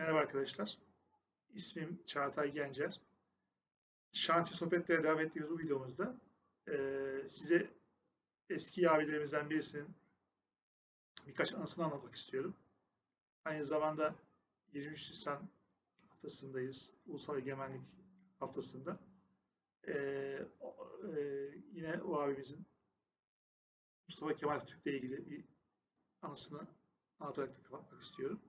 Merhaba arkadaşlar. İsmim Çağatay Gencer. Şantiye sohbetlere devam ettiğimiz bu videomuzda eee, size eski abilerimizden birisinin birkaç anısını anlatmak istiyorum. Aynı zamanda 23 Nisan haftasındayız. Ulusal Egemenlik haftasında. O- eee, yine o abimizin Mustafa Kemal Atatürk'le ilgili bir anısını anlatarak da kapatmak istiyorum.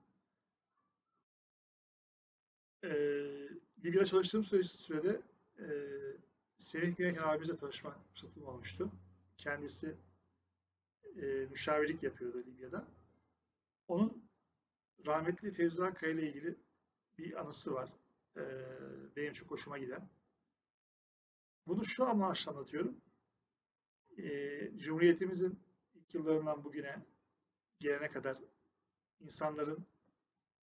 Eee Libya'da çalıştığım süre- sürede eee Semih Güneyken abimizle tanışma fırsatım olmuştu. Kendisi eee müşavirlik yapıyordu Libya'da. Onun rahmetli Fevzi Akkaya ile ilgili bir anısı var. Eee, benim çok hoşuma giden. Bunu şu amaçla anlatıyorum. Eee, Cumhuriyetimizin ilk yıllarından bugüne gelene kadar insanların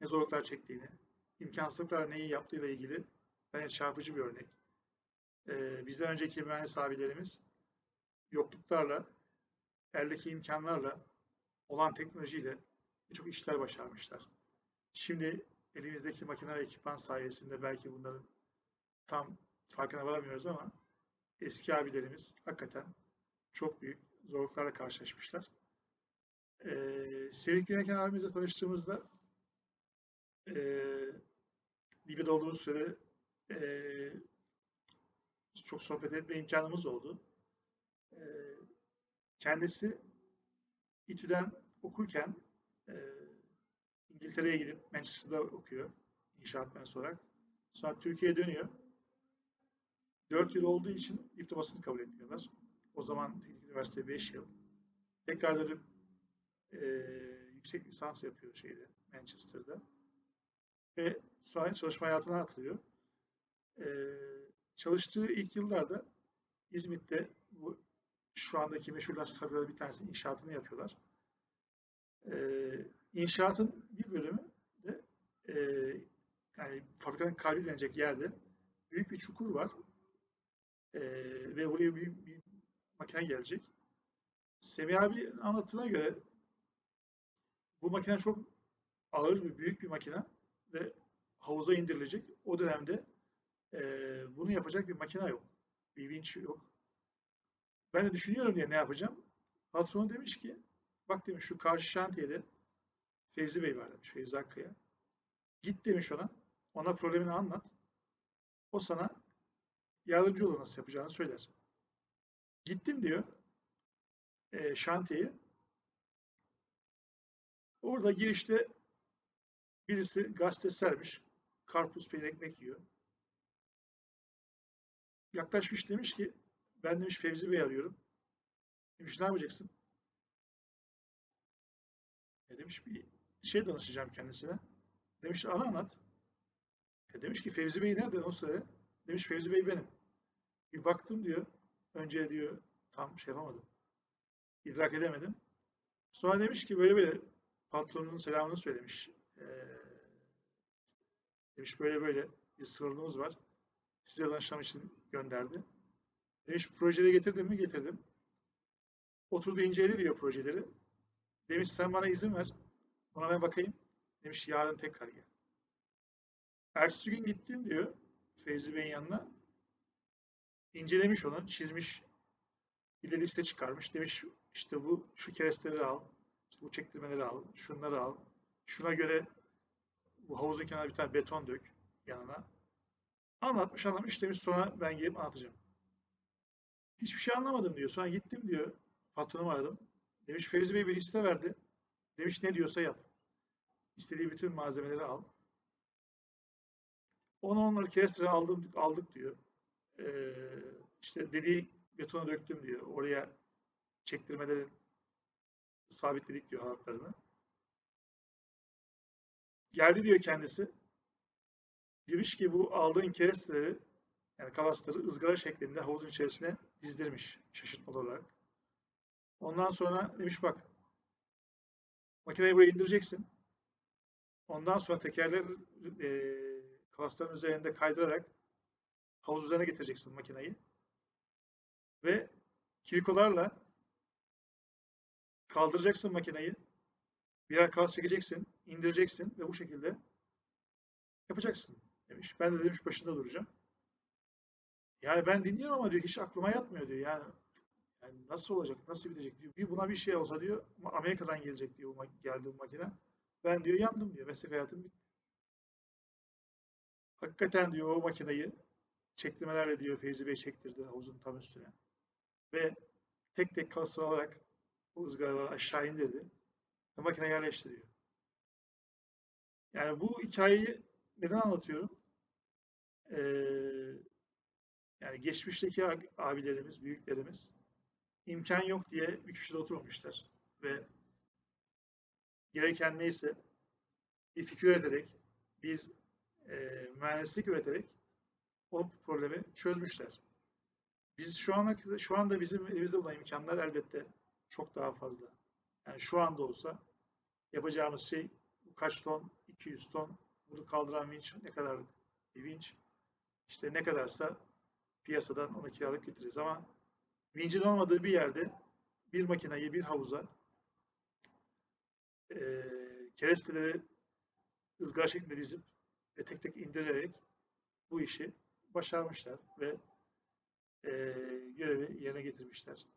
ne zorluklar çektiğini, imkansızlıklarla neyi yaptığıyla ilgili bence çarpıcı bir örnek. Ee, bizden önceki mühendis abilerimiz yokluklarla, eldeki imkanlarla, olan teknolojiyle birçok işler başarmışlar. Şimdi elimizdeki makine ve ekipman sayesinde belki bunların tam farkına varamıyoruz ama eski abilerimiz hakikaten çok büyük zorluklarla karşılaşmışlar. Ee, Sevik Yöneken abimizle tanıştığımızda eee Libya'da olduğumuz sürede eee, çok sohbet etme imkanımız oldu. Eee, kendisi İTÜ'den okurken eee, İngiltere'ye gidip Manchester'da okuyor inşaat mühendisi olarak. Sonra Türkiye'ye dönüyor. 4 yıl olduğu için diplomasını kabul etmiyorlar. O zaman Teknik Üniversite 5 yıl. Tekrar dönüp eee, yüksek lisans yapıyor şeyde Manchester'da ve sonra çalışma hayatına atılıyor. Ee, çalıştığı ilk yıllarda İzmit'te bu şu andaki meşhur lastik fabrikaları bir tanesi inşaatını yapıyorlar. Ee, inşaatın bir bölümü de e, yani fabrikanın kalbi denecek yerde büyük bir çukur var. Ee, ve buraya büyük bir makine gelecek. Semih abi anlattığına göre bu makine çok ağır bir büyük bir makine ve havuza indirilecek. O dönemde eee, bunu yapacak bir makine yok. Bir vinç yok. Ben de düşünüyorum diye ne yapacağım. Patron demiş ki bak demiş şu karşı şantiyede Fevzi Bey var demiş. Fevzi Akkaya. Git demiş ona. Ona problemini anlat. O sana yardımcı olur nasıl yapacağını söyler. Gittim diyor. eee şantiyeye. Orada girişte Birisi gazete sermiş. Karpuz peynir ekmek yiyor. Yaklaşmış demiş ki ben demiş Fevzi Bey arıyorum. Demiş ne yapacaksın? E demiş bir şey danışacağım kendisine. Demiş ana anlat. E demiş ki Fevzi Bey nerede o sırada? Demiş Fevzi Bey benim. Bir baktım diyor. Önce diyor tam şey yapamadım. İdrak edemedim. Sonra demiş ki böyle böyle patronunun selamını söylemiş. Ee, demiş böyle böyle bir sorunumuz var. Size danışmam için gönderdi. Demiş projeleri getirdim mi? Getirdim. Oturdu incele diyor projeleri. Demiş sen bana izin ver. Ona ben bakayım. Demiş yarın tekrar gel. Ertesi gün gittim diyor Feyzi Bey'in yanına. İncelemiş onu, çizmiş. Bir de liste çıkarmış. Demiş işte bu şu keresteleri al, işte bu çektirmeleri al, şunları al. Şuna göre bu havuzun kenarına bir tane beton dök yanına. Anlatmış anlatmış demiş sonra ben gelip anlatacağım. Hiçbir şey anlamadım diyor. Sonra gittim diyor. Patronumu aradım. Demiş Fevzi Bey bir liste verdi. Demiş ne diyorsa yap. İstediği bütün malzemeleri al. Onu onları kerestire aldım, aldık diyor. Ee, işte dediği betonu döktüm diyor. Oraya çektirmelerin sabitledik diyor halatlarını. Geldi diyor kendisi. Demiş ki bu aldığın keresteleri yani kalasları ızgara şeklinde havuzun içerisine dizdirmiş şaşırtmalı olarak. Ondan sonra demiş bak makineyi buraya indireceksin. Ondan sonra tekerler e, kalasların üzerinde kaydırarak havuz üzerine getireceksin makineyi. Ve kirikolarla kaldıracaksın makineyi. Birer kalas çekeceksin, indireceksin ve bu şekilde yapacaksın demiş. Ben de demiş başında duracağım. Yani ben dinliyorum ama diyor hiç aklıma yatmıyor diyor. Yani, yani nasıl olacak, nasıl bitecek diyor. Bir buna bir şey olsa diyor Amerika'dan gelecek diyor bu geldi bu makine. Ben diyor yandım diyor. Meslek hayatım bitti. Hakikaten diyor o makineyi çektirmelerle diyor Feyzi Bey çektirdi havuzun tam üstüne. Ve tek tek kasır alarak o ızgaraları aşağı indirdi. Ve makine yerleşti diyor. Yani bu hikayeyi neden anlatıyorum? Ee, yani geçmişteki ab- abilerimiz, büyüklerimiz imkan yok diye bir köşede oturmamışlar. Ve gereken neyse bir fikir üreterek, bir e, mühendislik üreterek o problemi çözmüşler. Biz şu ana şu anda bizim elimizde olan imkanlar elbette çok daha fazla. Yani şu anda olsa yapacağımız şey kaç ton, 200 ton, bunu kaldıran vinç ne kadar bir vinç, işte ne kadarsa piyasadan onu kiralık getiririz ama vincin olmadığı bir yerde bir makineyi bir havuza e, keresteleri ızgara şeklinde dizip ve tek tek indirerek bu işi başarmışlar ve e, görevi yerine getirmişler.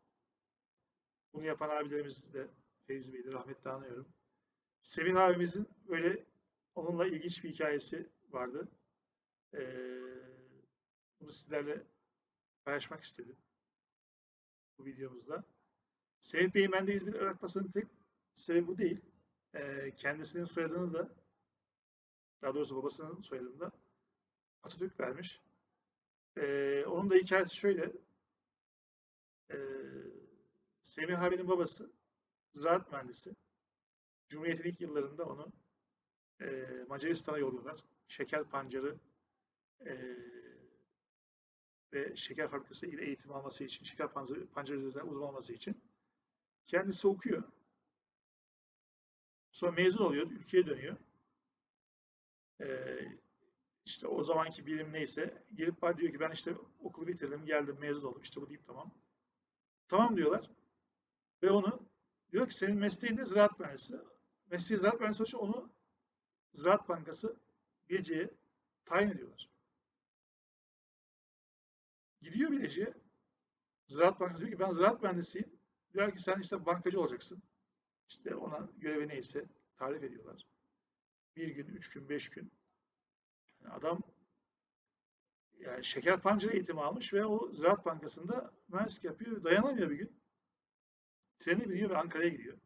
Bunu yapan abilerimiz de Feyzi Bey'di, rahmetli anıyorum. Sevin abimizin böyle onunla ilginç bir hikayesi vardı. E, bunu sizlerle paylaşmak istedim bu videomuzda. Sevin Bey'in bende İzmir bırakmasının tek sebebi bu değil. E, kendisinin soyadını da daha doğrusu babasının soyadını da Atatürk vermiş. Ee, onun da hikayesi şöyle. Ee, Semih abinin babası ziraat mühendisi. Cumhuriyet'in ilk yıllarında onu e, Macaristan'a yolluyorlar. Şeker pancarı e, ve şeker fabrikası ile eğitim alması için, şeker pancarı, pancarı uzman olması için. Kendisi okuyor. Sonra mezun oluyor, ülkeye dönüyor. Ee, işte o zamanki bilim neyse gelip bana diyor ki ben işte okulu bitirdim, geldim, mezun oldum. İşte bu deyip tamam. Tamam diyorlar. Ve onu diyor ki senin mesleğin de ziraat mühendisi. Mesleği ziraat mühendisi için onu Ziraat Bankası Bilecik'e tayin ediyorlar. Gidiyor Bilecik'e. Ziraat Bankası diyor ki ben ziraat mühendisiyim. Diyor ki sen işte bankacı olacaksın. İşte ona görevi neyse tarif ediyorlar. Bir gün, üç gün, beş gün. Yani adam yani şeker pancarı eğitimi almış ve o Ziraat Bankası'nda mühendislik yapıyor. Dayanamıyor bir gün. Treni biniyor ve Ankara'ya gidiyor.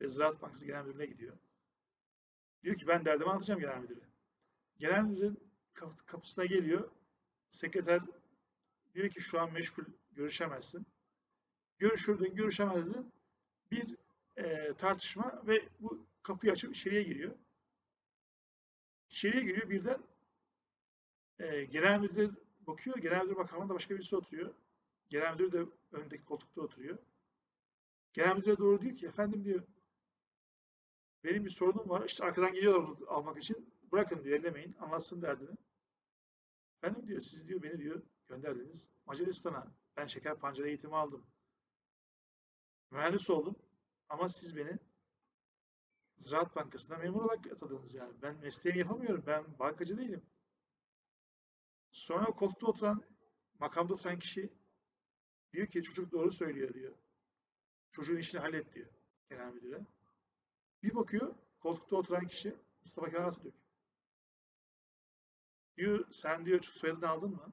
Ve Ziraat Bankası Genel Müdürlüğü'ne gidiyor. Diyor ki ben derdimi anlatacağım Genel Müdür'e. Genel Müdür'ün kap- kapısına geliyor. Sekreter diyor ki şu an meşgul görüşemezsin. Görüşürdün, görüşemezdin. Bir e, tartışma ve bu kapıyı açıp içeriye giriyor. İçeriye giriyor birden e, genel müdür bakıyor. Genel müdür makamında başka birisi oturuyor. Genel müdür de önündeki koltukta oturuyor. Genel müdüre doğru diyor ki efendim diyor benim bir sorunum var. İşte arkadan geliyorlar onu almak için. Bırakın diyor ellemeyin. Anlatsın derdini. Efendim diyor siz diyor beni diyor gönderdiniz Macaristan'a. Ben şeker pancarı eğitimi aldım. Mühendis oldum. Ama siz beni Ziraat Bankası'na memur olarak atadınız yani. Ben mesleğimi yapamıyorum. Ben bankacı değilim. Sonra koltukta oturan, makamda oturan kişi diyor ki çocuk doğru söylüyor diyor. Çocuğun işini hallet diyor genel müdüre. Bir bakıyor koltukta oturan kişi Mustafa Kemal Atatürk. Diyor sen diyor soyadını aldın mı?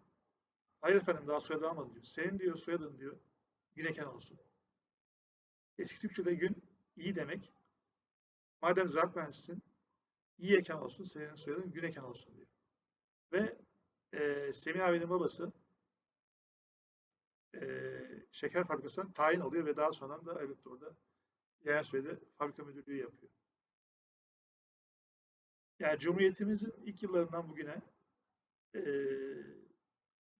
Hayır efendim daha soyadını almadım diyor. Senin diyor soyadın diyor Güneken olsun. Eski Türkçe'de gün iyi demek. Madem ziraat mühendisisin, iyi eken olsun, senin soyadın gün eken olsun diyor. Ve e, Semih abinin babası e, şeker fabrikasından tayin alıyor ve daha sonra da elbette orada yerel sürede fabrika müdürlüğü yapıyor. Yani Cumhuriyetimizin ilk yıllarından bugüne e,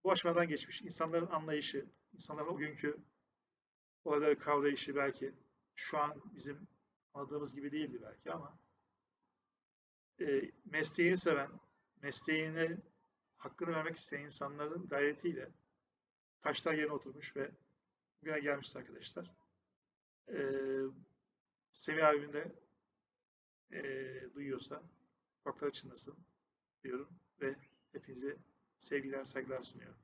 bu aşamadan geçmiş. insanların anlayışı, insanların o günkü olayları kavrayışı belki şu an bizim anladığımız gibi değildi belki ama e, mesleğini seven, mesleğine hakkını vermek isteyen insanların gayretiyle taşlar yerine oturmuş ve bugüne gelmişiz arkadaşlar. E, Semih abim de e, duyuyorsa kulakları çınlasın. diyorum ve hepinize sevgiler, saygılar sunuyorum.